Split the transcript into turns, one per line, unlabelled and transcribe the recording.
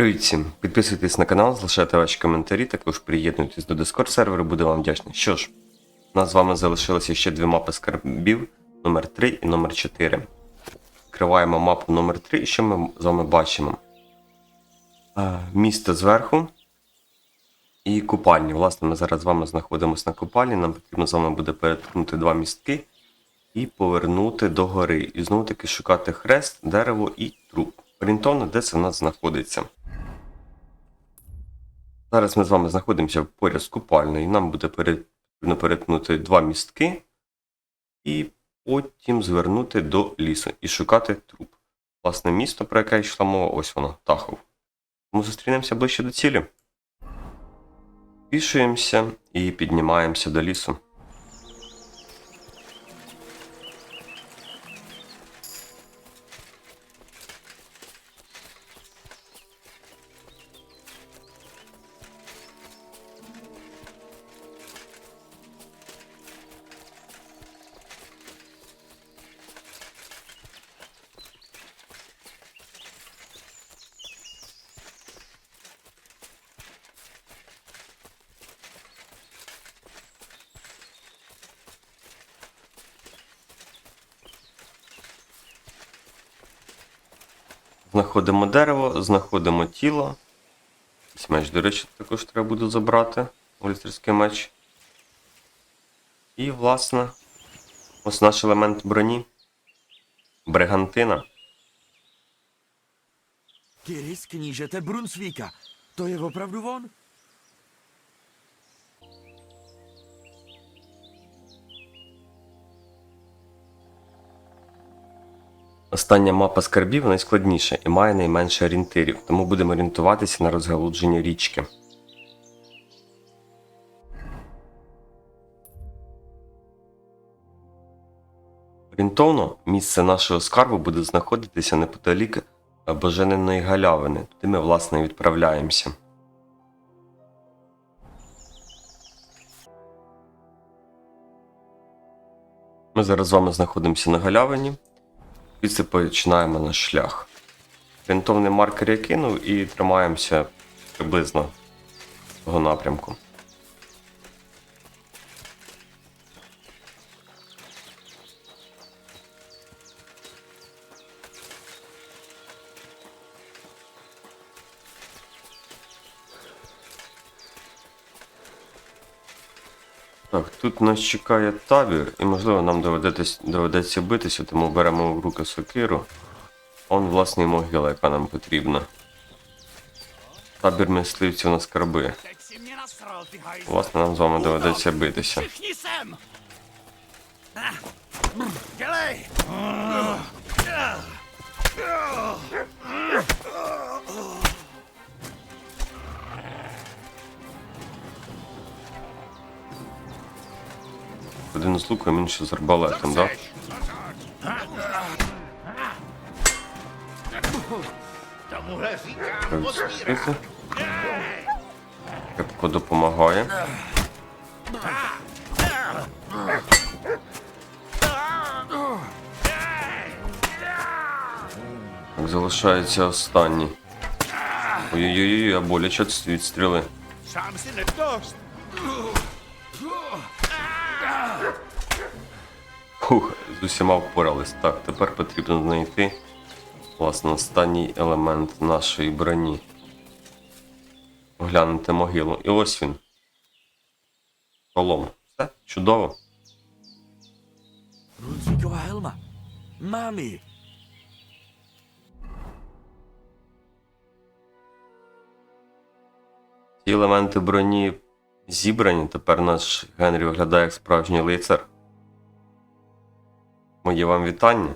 Привіт всім! Підписуйтесь на канал, залишайте ваші коментарі, також приєднуйтесь до Discord серверу, буду вам вдячний. Що ж, у нас з вами залишилося ще дві мапи скарбів, номер 3 і номер 4. Відкриваємо мапу номер 3 і що ми з вами бачимо? Місто зверху і купальні. Власне, ми зараз з вами знаходимося на купальні, нам потрібно з вами буде переткнути два містки і повернути до гори. І знову таки шукати хрест, дерево і труп. Орієнтовно, де це в нас знаходиться. Зараз ми з вами знаходимося поряд з купальною, нам буде потрібно перетнути два містки і потім звернути до лісу і шукати труп. Власне, місто, про яке йшла мова, ось воно, Тахов. Тому зустрінемося ближче до цілі. Пішуємося і піднімаємося до лісу. Знаходимо дерево, знаходимо тіло. Ось меч, до речі, також треба буде забрати. Ольстерський меч. І, власне, ось наш елемент броні. Бригантина.
Кіріс кніжете Брунсвіка. То є opravdu on?
Остання мапа скарбів найскладніша і має найменше орієнтирів, тому будемо орієнтуватися на розгалудження річки. Орієнтовно місце нашого скарбу буде знаходитися неподалік Божениної галявини, туди ми, власне, відправляємося. Ми зараз з вами знаходимося на галявині. Звідси починаємо наш шлях. Орієнтовний маркер я кинув і тримаємося приблизно того напрямку. Так, тут нас чекає табір, і можливо нам доведеться, битися, тому беремо в руки сокиру. Он власне і могила, яка нам потрібна. Табір мисливців на скарби. Власне, нам з вами доведеться битися. Один з луком, інший з арбалетом, так?
Tomuhle říkám
Да? Допомагає. Так, залишається останній. Ой-ой-ой, а боляче від стріли. Фух, з усіма впорались. Так, тепер потрібно знайти власне останній елемент нашої броні. Оглянути могилу. І ось він. Колом. Все, чудово.
Helma. Mám ji.
Ці елементи броні зібрані. Тепер наш Генрі виглядає як справжній лицар. Моє вам вітання.